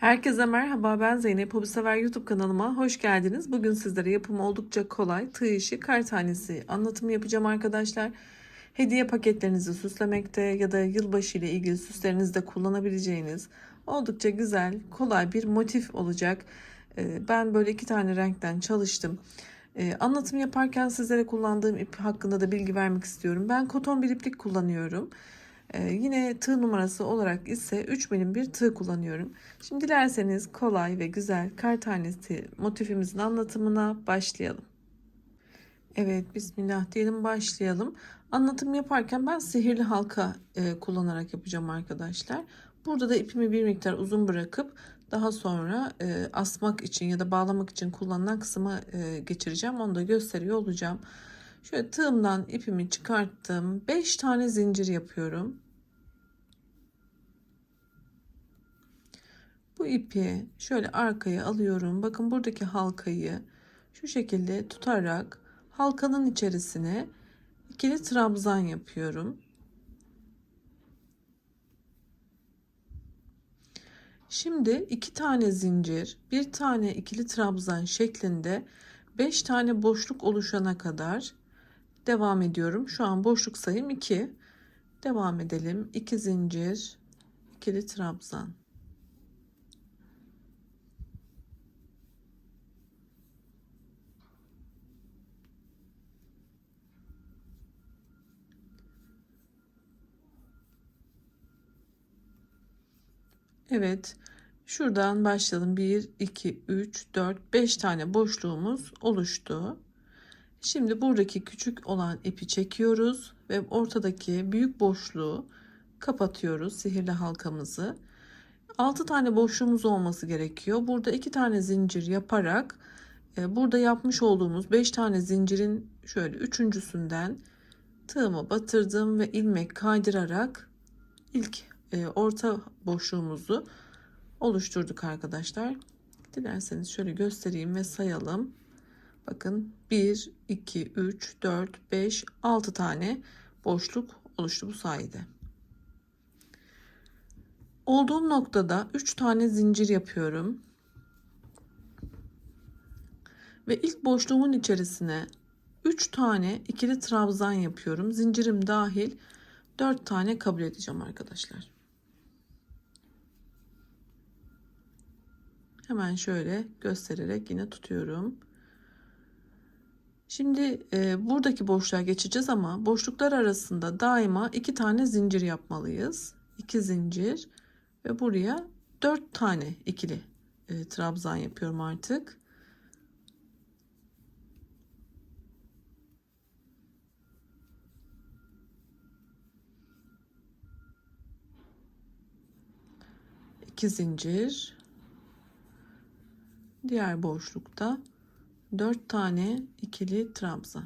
Herkese merhaba ben Zeynep Hobisever YouTube kanalıma hoş geldiniz. Bugün sizlere yapımı oldukça kolay tığ işi kar tanesi anlatımı yapacağım arkadaşlar. Hediye paketlerinizi süslemekte ya da yılbaşı ile ilgili süslerinizde kullanabileceğiniz oldukça güzel kolay bir motif olacak. Ee, Ben böyle iki tane renkten çalıştım. Ee, Anlatım yaparken sizlere kullandığım ip hakkında da bilgi vermek istiyorum. Ben koton bir iplik kullanıyorum. Ee, yine tığ numarası olarak ise 3 milim bir tığ kullanıyorum. Şimdi dilerseniz kolay ve güzel kar tanesi motifimizin anlatımına başlayalım. Evet bismillah diyelim başlayalım. Anlatım yaparken ben sihirli halka e, kullanarak yapacağım arkadaşlar. Burada da ipimi bir miktar uzun bırakıp daha sonra e, asmak için ya da bağlamak için kullanılan kısma e, geçireceğim. Onu da gösteriyor olacağım. Şöyle tığımdan ipimi çıkarttım. 5 tane zincir yapıyorum. Bu ipi şöyle arkaya alıyorum. Bakın buradaki halkayı şu şekilde tutarak halkanın içerisine ikili trabzan yapıyorum. Şimdi iki tane zincir, bir tane ikili trabzan şeklinde 5 tane boşluk oluşana kadar devam ediyorum. Şu an boşluk sayım 2. Devam edelim. 2 zincir, ikili trabzan. Evet. Şuradan başlayalım. 1, 2, 3, 4, 5 tane boşluğumuz oluştu. Şimdi buradaki küçük olan ipi çekiyoruz ve ortadaki büyük boşluğu kapatıyoruz sihirli halkamızı. 6 tane boşluğumuz olması gerekiyor. Burada 2 tane zincir yaparak e, burada yapmış olduğumuz 5 tane zincirin şöyle üçüncüsünden tığımı batırdım ve ilmek kaydırarak ilk e, orta boşluğumuzu oluşturduk arkadaşlar. Dilerseniz şöyle göstereyim ve sayalım. Bakın 1, 2, 3, 4, 5, 6 tane boşluk oluştu bu sayede. Olduğum noktada 3 tane zincir yapıyorum. Ve ilk boşluğumun içerisine 3 tane ikili trabzan yapıyorum. Zincirim dahil 4 tane kabul edeceğim arkadaşlar. Hemen şöyle göstererek yine tutuyorum. Şimdi e, buradaki boşluğa geçeceğiz ama boşluklar arasında daima iki tane zincir yapmalıyız. İki zincir ve buraya dört tane ikili e, trabzan yapıyorum artık. İki zincir diğer boşlukta 4 tane ikili trabzan.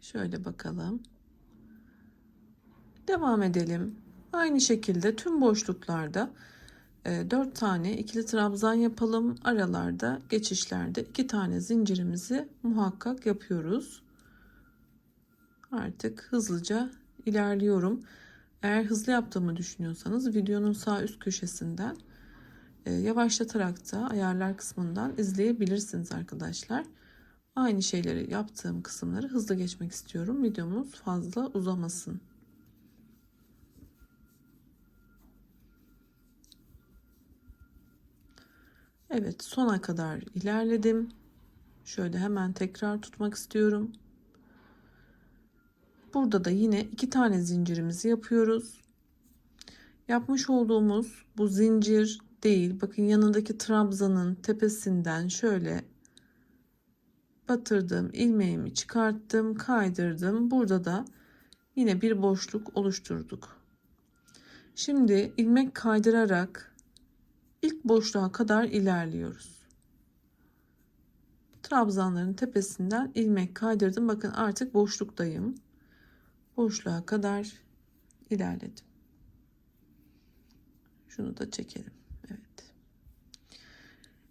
Şöyle bakalım. Devam edelim. Aynı şekilde tüm boşluklarda 4 e, tane ikili trabzan yapalım. Aralarda geçişlerde 2 tane zincirimizi muhakkak yapıyoruz. Artık hızlıca ilerliyorum. Eğer hızlı yaptığımı düşünüyorsanız videonun sağ üst köşesinden e, yavaşlatarak da ayarlar kısmından izleyebilirsiniz arkadaşlar. Aynı şeyleri yaptığım kısımları hızlı geçmek istiyorum. Videomuz fazla uzamasın. Evet sona kadar ilerledim. Şöyle hemen tekrar tutmak istiyorum. Burada da yine iki tane zincirimizi yapıyoruz. Yapmış olduğumuz bu zincir değil. Bakın yanındaki trabzanın tepesinden şöyle batırdım. ilmeğimi çıkarttım. Kaydırdım. Burada da yine bir boşluk oluşturduk. Şimdi ilmek kaydırarak ilk boşluğa kadar ilerliyoruz. Trabzanların tepesinden ilmek kaydırdım. Bakın artık boşluktayım boşluğa kadar ilerledim. Şunu da çekelim. Evet.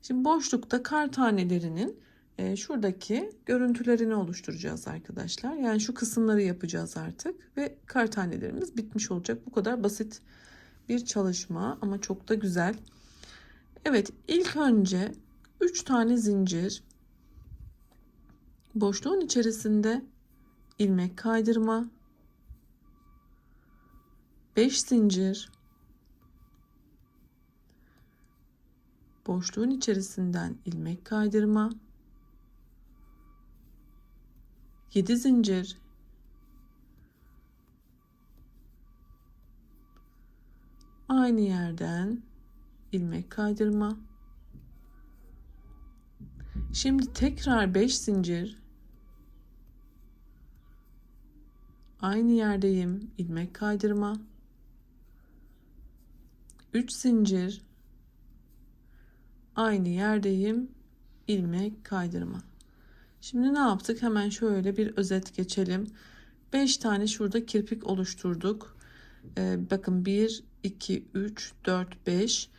Şimdi boşlukta kar tanelerinin e, şuradaki görüntülerini oluşturacağız arkadaşlar. Yani şu kısımları yapacağız artık ve kar tanelerimiz bitmiş olacak. Bu kadar basit bir çalışma ama çok da güzel. Evet ilk önce 3 tane zincir boşluğun içerisinde ilmek kaydırma 5 zincir. Boşluğun içerisinden ilmek kaydırma. 7 zincir. Aynı yerden ilmek kaydırma. Şimdi tekrar 5 zincir. Aynı yerdeyim ilmek kaydırma 3 zincir aynı yerdeyim ilmek kaydırma Şimdi ne yaptık? Hemen şöyle bir özet geçelim. 5 tane şurada kirpik oluşturduk. Ee, bakın 1, 2, 3, 4, 5.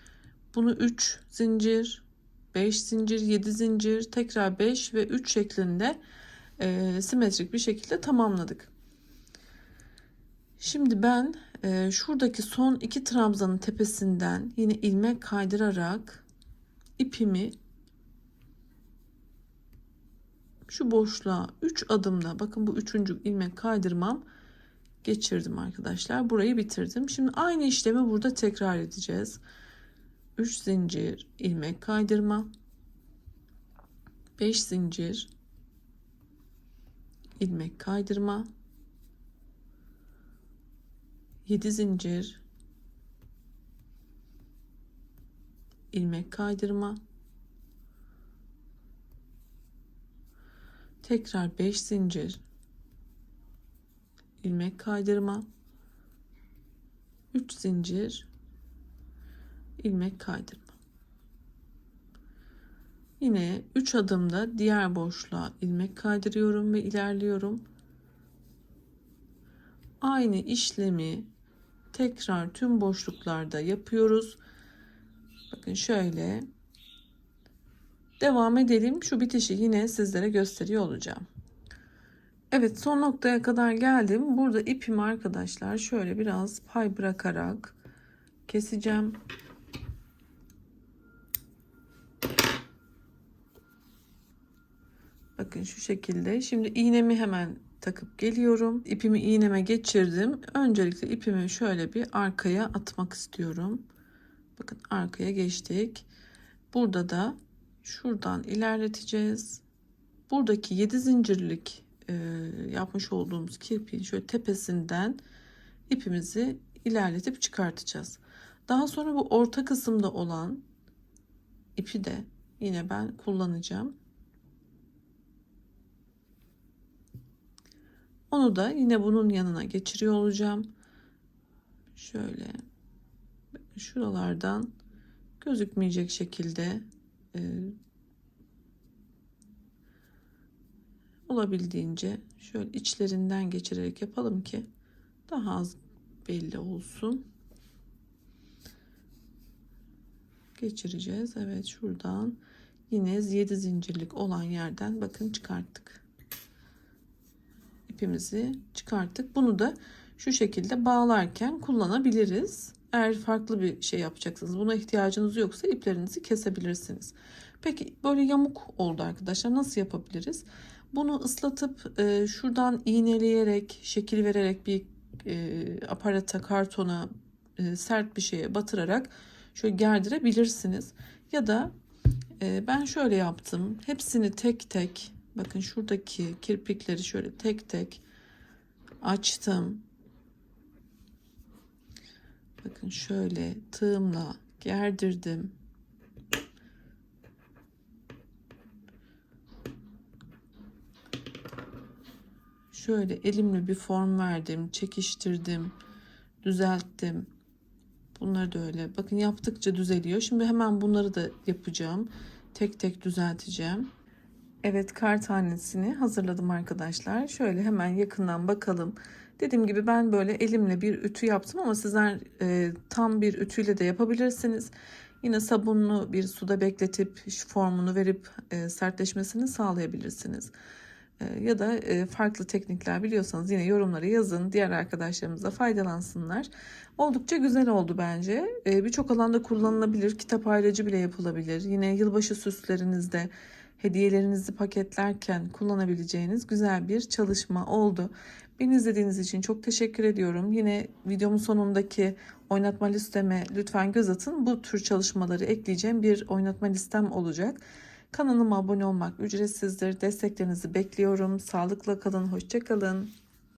Bunu 3 zincir, 5 zincir, 7 zincir, tekrar 5 ve 3 şeklinde e, simetrik bir şekilde tamamladık. Şimdi ben e, şuradaki son iki trabzanın tepesinden yine ilmek kaydırarak ipimi şu boşluğa 3 adımda bakın bu üçüncü ilmek kaydırmam geçirdim arkadaşlar. Burayı bitirdim. Şimdi aynı işlemi burada tekrar edeceğiz. 3 zincir ilmek kaydırma 5 zincir ilmek kaydırma 7 zincir. İlmek kaydırma. Tekrar 5 zincir. İlmek kaydırma. 3 zincir. İlmek kaydırma. Yine 3 adımda diğer boşluğa ilmek kaydırıyorum ve ilerliyorum aynı işlemi tekrar tüm boşluklarda yapıyoruz bakın şöyle Devam edelim. Şu bitişi yine sizlere gösteriyor olacağım. Evet son noktaya kadar geldim. Burada ipimi arkadaşlar şöyle biraz pay bırakarak keseceğim. Bakın şu şekilde. Şimdi iğnemi hemen takıp geliyorum. İpimi iğneme geçirdim. Öncelikle ipimi şöyle bir arkaya atmak istiyorum. Bakın arkaya geçtik. Burada da şuradan ilerleteceğiz. Buradaki 7 zincirlik e, yapmış olduğumuz kirpiğin şöyle tepesinden ipimizi ilerletip çıkartacağız. Daha sonra bu orta kısımda olan ipi de yine ben kullanacağım. Onu da yine bunun yanına geçiriyor olacağım. Şöyle şuralardan gözükmeyecek şekilde e, olabildiğince şöyle içlerinden geçirerek yapalım ki daha az belli olsun. Geçireceğiz. Evet şuradan yine 7 zincirlik olan yerden bakın çıkarttık. İpimizi çıkarttık. Bunu da şu şekilde bağlarken kullanabiliriz. Eğer farklı bir şey yapacaksınız, buna ihtiyacınız yoksa iplerinizi kesebilirsiniz. Peki böyle yamuk oldu arkadaşlar. Nasıl yapabiliriz? Bunu ıslatıp e, şuradan iğneleyerek, şekil vererek bir e, aparata, kartona, e, sert bir şeye batırarak şöyle gerdirebilirsiniz. Ya da e, ben şöyle yaptım. Hepsini tek tek, bakın şuradaki kirpikleri şöyle tek tek açtım. Bakın şöyle tığımla gerdirdim. Şöyle elimle bir form verdim, çekiştirdim, düzelttim. Bunları da öyle. Bakın yaptıkça düzeliyor. Şimdi hemen bunları da yapacağım. Tek tek düzelteceğim. Evet kar tanesini hazırladım arkadaşlar. Şöyle hemen yakından bakalım. Dediğim gibi ben böyle elimle bir ütü yaptım ama sizler e, tam bir ütüyle de yapabilirsiniz. Yine sabunlu bir suda bekletip formunu verip e, sertleşmesini sağlayabilirsiniz. E, ya da e, farklı teknikler biliyorsanız yine yorumlara yazın. Diğer arkadaşlarımız da faydalansınlar. Oldukça güzel oldu bence. E, Birçok alanda kullanılabilir. Kitap ayracı bile yapılabilir. Yine yılbaşı süslerinizde hediyelerinizi paketlerken kullanabileceğiniz güzel bir çalışma oldu. Beni izlediğiniz için çok teşekkür ediyorum. Yine videomun sonundaki oynatma listeme lütfen göz atın. Bu tür çalışmaları ekleyeceğim bir oynatma listem olacak. Kanalıma abone olmak ücretsizdir. Desteklerinizi bekliyorum. Sağlıkla kalın, hoşça kalın.